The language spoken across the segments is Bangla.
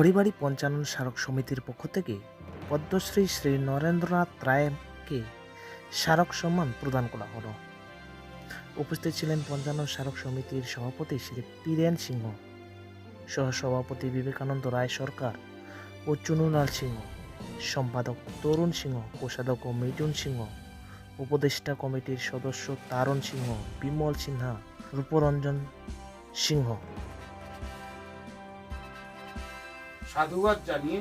খড়িবাড়ি পঞ্চানন স্মারক সমিতির পক্ষ থেকে পদ্মশ্রী শ্রী নরেন্দ্রনাথ রায়কে স্মারক সম্মান প্রদান করা হলো। উপস্থিত ছিলেন পঞ্চানন স্মারক সমিতির সভাপতি শ্রী বীরেন সিংহ, সহসভাপতি বিবেকানন্দ রায় সরকার ও চুনুলাল সিংহ, সম্পাদক তরুণ সিংহ, কোষাধ্যক্ষ মিটুন সিংহ, উপদেষ্টা কমিটির সদস্য তারণ সিংহ, বিমল সিনহা, রূপরঞ্জন সিংহ। সাধুবাদ জানিয়ে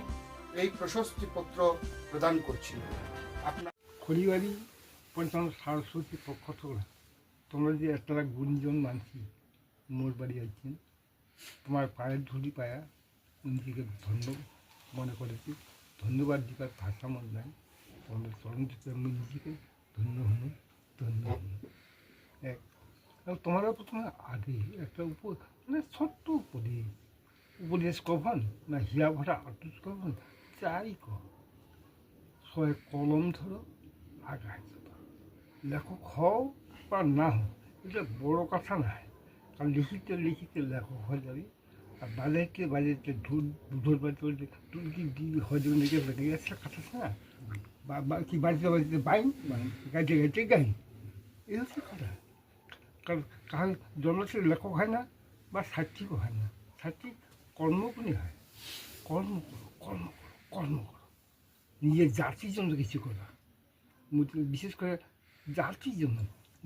এই প্রশস্তিপত্র প্রদান করছি। আপনার খড়িবাড়ি পঞ্চান্ন সরস্বতী পক্ষ থেকে তোমরা যে একটা গুণজন মানছি, মোর বাড়ি আছেন তোমার পায়ের ধুলি পায়া নিজেকে ধন্য মনে করেছি। ধন্যবাদ দিবার ভাষা মনে নাই তোমাদের চরণ দিতে আমি নিজেকে ধন্য হন ধন্য হন। এক তোমরা প্রথমে আগে একটা উপ মানে ছোট্ট উপদেশ। উপদেশ কখন? না হিয়া ভরা আটুস কখন? চাই কর। ছয় কলম ধরো আগায় লেখক হও বা না হও এটা বড় কথা নয়। কারণ লিখিতে লিখিতে লেখক হয়ে যাবে। আর বাজাইতে বাজাইতে ঢুল ঢোল বাজাতে তুই কি হয়ে যাবে লিখে লেগে গেছে কথা না বা বা কি বাড়িতে বাড়িতে বাইন? গাইতে গাইতে গাইন। এই হচ্ছে কথা। কারণ কারণ জন্মসে লেখক হয় না বা সাহিত্যিকও হয় না। সাহিত্যিক কর্মগুণী হয়। কর্ম করো কর্ম করো কর্ম করো। নিজের জাতির জন্য কিছু করা। বিশেষ করে জাতির জন্য।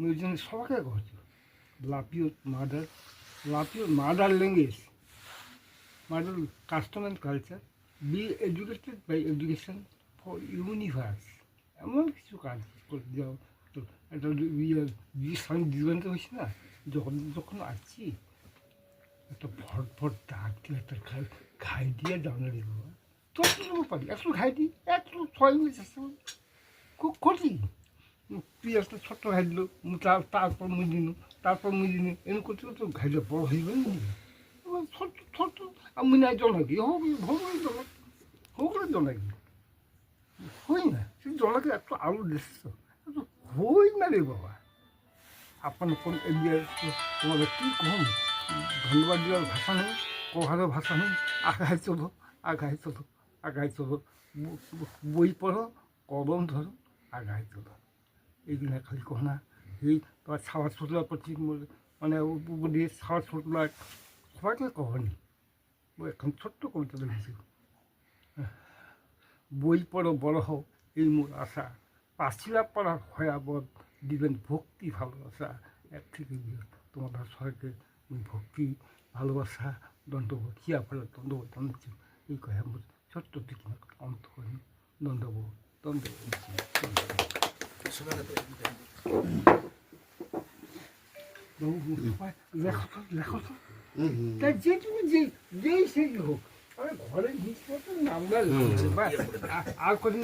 ওই জন্য সবাইকে করছি mother love your mother language mother custom and culture be educated by education for universe এমন কিছু কাজ করে যাও। একটা বিয়ে হয়েছে না? যখন যখন আসছি একটা ভট ভট ডাক দিয়ে একটা খাই খাই দিয়ে রে বাবা যতটুকু পারি। একটু খাই দিই একটু ছয় মিনিট আসতে খুব তুই একটা ছোট্ট খাই দিল তার তারপর মুই দিন, তারপর মুই দিন। এমন করতে করতে ঘাইলে বড় হয়ে গেল ছোট্ট ছোট্ট আমি নাই জনাকি হোক হোক জনাক হোক জনাকি হই না। সেই জনাকে একটু আলু দিচ্ছ। হই না রে বাবা। আপনার কোন এরিয়ার তোমাদের কী কম? ধন্যবাদ দেওয়ার ভাষা নেই কোহারও ভাষা নেই। আগায় চলো আগায় চলো আগায় চলো। বই পড়ো, কলম ধরো আগায় চলো। এইগুলো খালি কহ না এই তোমার ছাওয়া ছুটলা প্রতি মানে উপরে ছাওয়া ছুটলা সবাইকে কহনি। এখন ছোট্ট কবিতা লিখেছি। বই পড়ো, বড় হও, এই মোর আশা। পাঁচিলা পড়ার ভয়াবদ দিবেন ভক্তি ভালোবাসা। এক থেকে তোমাদের সবাইকে ভক্তি ভালোবাসা দণ্ডবোধ হিয়া ফেলে দণ্ডবোধ জানাচ্ছি এই কয়ে আমার ছোট্ট থেকে অন্ত করি দণ্ডবোধ দণ্ডবোধ লেখো তো লেখো তো তাই যেটুকু যে যেই সেই হোক আমি ঘরে জিনিসপত্র নামটা লিখে দেবো, ব্যাস। আর- আর কদিন